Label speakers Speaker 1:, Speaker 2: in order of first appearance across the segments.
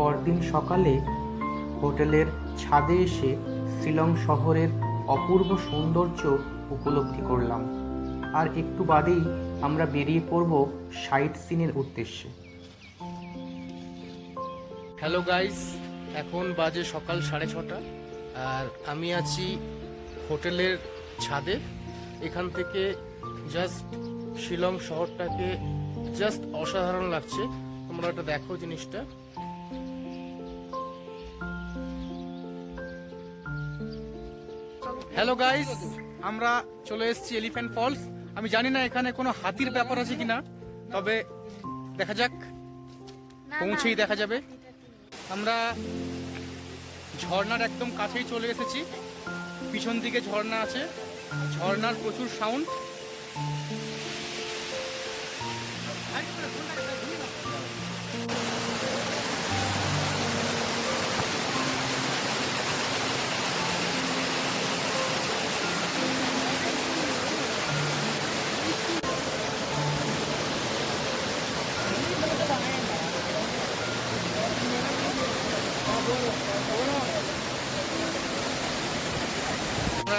Speaker 1: পরদিন সকালে হোটেলের ছাদে এসে শিলং শহরের অপূর্ব সৌন্দর্য উপলব্ধি করলাম। আর একটু বাদেই আমরা বেরিয়ে পড়ব সাইট সিনের উদ্দেশ্যে।
Speaker 2: হ্যালো গাইস এখন বাজে সকাল সাড়ে ছটা। আর আমি আছি হোটেলের ছাদে। এখান থেকে জাস্ট শিলং শহরটাকে জাস্ট অসাধারণ লাগছে। তোমরা একটা দেখো জিনিসটা। হ্যালো গাইস আমরা চলে এসেছি এলিফ্যান্ট ফলস আমি জানি না এখানে কোনো হাতির ব্যাপার আছে কিনা তবে দেখা যাক। পৌঁছেই দেখা যাবে। আমরা ঝর্নার একদম কাছেই চলে এসেছি। পিছন দিকে ঝর্ণা আছে। ঝর্নার প্রচুর সাউন্ড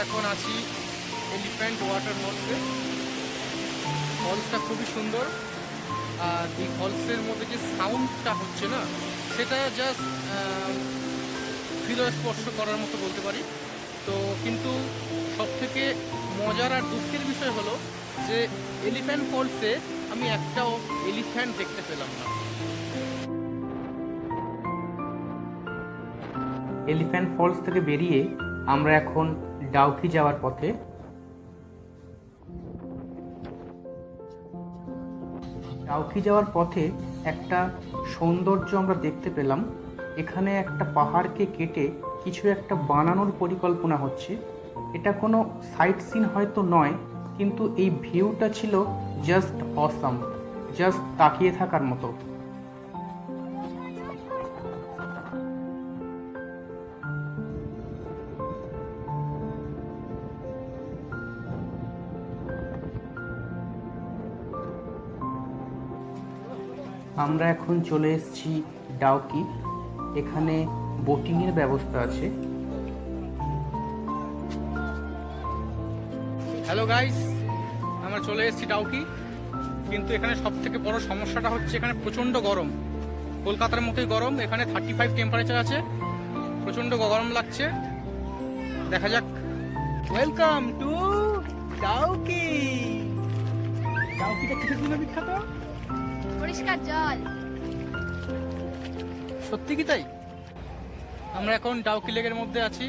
Speaker 2: এখন আছি এলিফ্যান্ট ওয়াটার ফলসে ফলসটা খুবই সুন্দর। আর এই ফলসের মধ্যে যে সাউন্ডটা হচ্ছে না, সেটা জাস্ট হৃদয় স্পর্শ করার মতো বলতে পারি। তো কিন্তু সবথেকে মজার আর দুঃখের বিষয় হলো যে এলিফ্যান্ট ফলসে আমি একটাও এলিফ্যান্ট দেখতে পেলাম না।
Speaker 1: এলিফ্যান্ট ফলস থেকে বেরিয়ে আমরা এখন ডাউকি যাওয়ার পথে। ডাউকি যাওয়ার পথে একটা সৌন্দর্য আমরা দেখতে পেলাম। এখানে একটা পাহাড়কে কেটে কিছু একটা বানানোর পরিকল্পনা হচ্ছে। এটা কোনো সাইট সিন হয়তো নয়, কিন্তু এই ভিউটা ছিল জাস্ট অসাম জাস্ট তাকিয়ে থাকার মতো। আমরা এখন চলে এসেছি ডাউকি। এখানে বোটিংয়ের ব্যবস্থা আছে।
Speaker 2: হ্যালো গাইস আমরা চলে এসেছি ডাউকি। কিন্তু এখানে সব থেকে বড় সমস্যাটা হচ্ছে এখানে প্রচণ্ড গরম। কলকাতার মতোই গরম এখানে থার্টি ফাইভ টেম্পারেচার আছে। প্রচণ্ড গরম লাগছে। দেখা যাক। Welcome to Dawki. ডাউকিটা কিসের জন্য বিখ্যাত?
Speaker 3: পরিষ্কার জল।
Speaker 2: সত্যি কি তাই? আমরা এখন ডাউকি লেকের মধ্যে আছি।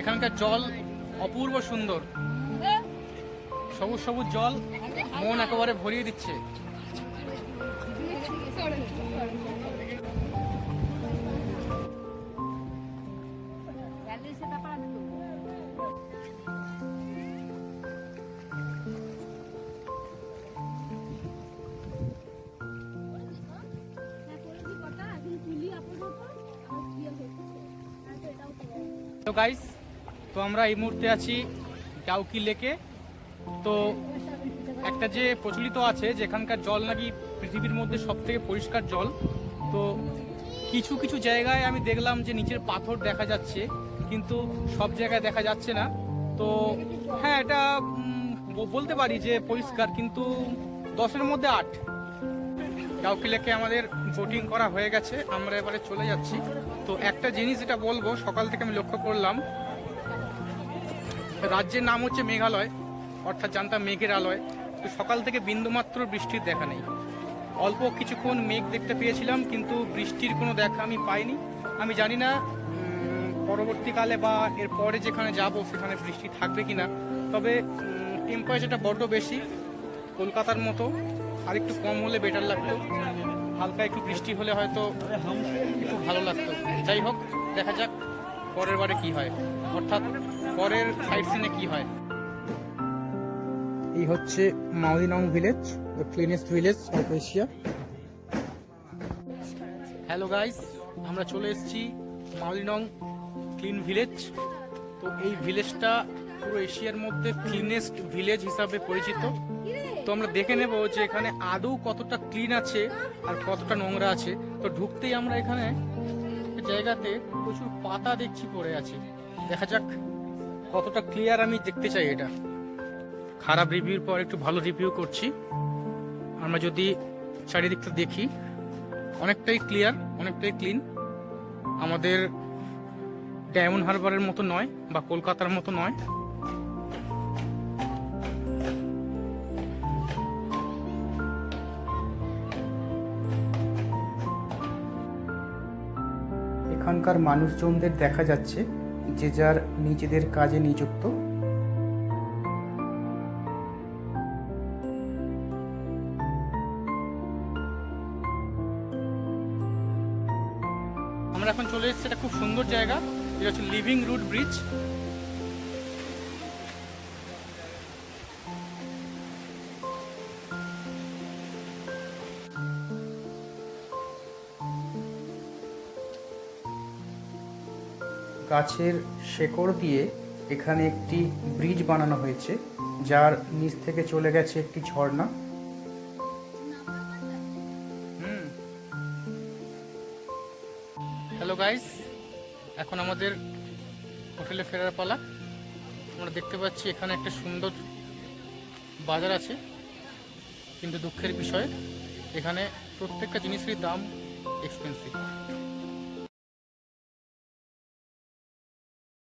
Speaker 2: এখানকার জল অপূর্ব সুন্দর। সবুজ সবুজ জল মন একেবারে ভরিয়ে দিচ্ছে। তো গাইস তো আমরা এই মুহূর্তে আছি ডাউকি লেকে। তো একটা যে প্রচলিত আছে, যেখানকার জল নাকি পৃথিবীর মধ্যে সব থেকে পরিষ্কার জল, তো কিছু কিছু জায়গায় আমি দেখলাম যে নিচের পাথর দেখা যাচ্ছে, কিন্তু সব জায়গায় দেখা যাচ্ছে না। তো হ্যাঁ এটা বলতে পারি যে পরিষ্কার, কিন্তু দশের মধ্যে আট। ডাউকি লেকে আমাদের বোটিং করা হয়ে গেছে, আমরা এবারে চলে যাচ্ছি। তো একটা জিনিস যেটা বলব, সকাল থেকে আমি লক্ষ্য করলাম, রাজ্যের নাম হচ্ছে মেঘালয়, অর্থাৎ জানতাম মেঘের আলয়। তো সকাল থেকে বিন্দুমাত্র বৃষ্টির দেখা নেই। অল্প কিছুক্ষণ মেঘ দেখতে পেয়েছিলাম, কিন্তু বৃষ্টির কোনো দেখা আমি পাইনি। আমি জানি না পরবর্তীকালে বা এর পরে যেখানে যাব, সেখানে বৃষ্টি থাকবে কিনা। তবে টেম্পারেচারটা বড্ড বেশি, কলকাতার মতো আর একটু কম হলে বেটার লাগতো। হালকা একটু বৃষ্টি হলে হয়তো একটু ভালো লাগতো। যাই হোক দেখা যাক পরের বারে কি হয়। অর্থাৎ পরের সাইড সিনে কি হয়।
Speaker 1: এই হচ্ছে Mawlynnong village the cleanest village of Asia
Speaker 2: hello guys আমরা চলে এসেছি মালিনং ক্লিন ভিলেজ তো এই ভিলেজটা পুরো এশিয়ার মধ্যে ক্লিনেস্ট ভিলেজ হিসাবে পরিচিত। তো আমরা দেখে নেব যে এখানে আদৌ কতটা ক্লিন আছে আর কতটা নোংরা আছে। তো ঢুকতেই আমরা এখানে জায়গাতে প্রচুর পাতা দেখছি পড়ে আছে। দেখা যাক কতটা ক্লিয়ার আমি দেখতে চাই এটা। খারাপ রিভিউর পর একটু ভালো রিভিউ করছি। আমরা যদি চারিদিকটা দেখি, অনেকটাই ক্লিয়ার, অনেকটাই ক্লিন। আমাদের ডায়মন্ড হারবারের মতো নয় বা কলকাতার মতো নয়।
Speaker 1: এখানকার মানুষজনদের দেখা যাচ্ছে যে যার নিজেদের কাজে নিযুক্ত।
Speaker 2: আমরা এখন চলে এসেছি, এটা খুব সুন্দর জায়গা। এটা হচ্ছে লিভিং রুট ব্রিজ
Speaker 1: গাছের শেকড় দিয়ে এখানে একটি ব্রিজ বানানো হয়েছে, যার নিচ থেকে চলে গেছে একটি ঝর্ণা।
Speaker 2: হ্যালো গাইস এখন আমাদের হোটেলে ফেরার পালা। আমরা দেখতে পাচ্ছি এখানে একটা সুন্দর বাজার আছে, কিন্তু দুঃখের বিষয়, এখানে প্রত্যেকটা জিনিসেরই দাম এক্সপেন্সিভ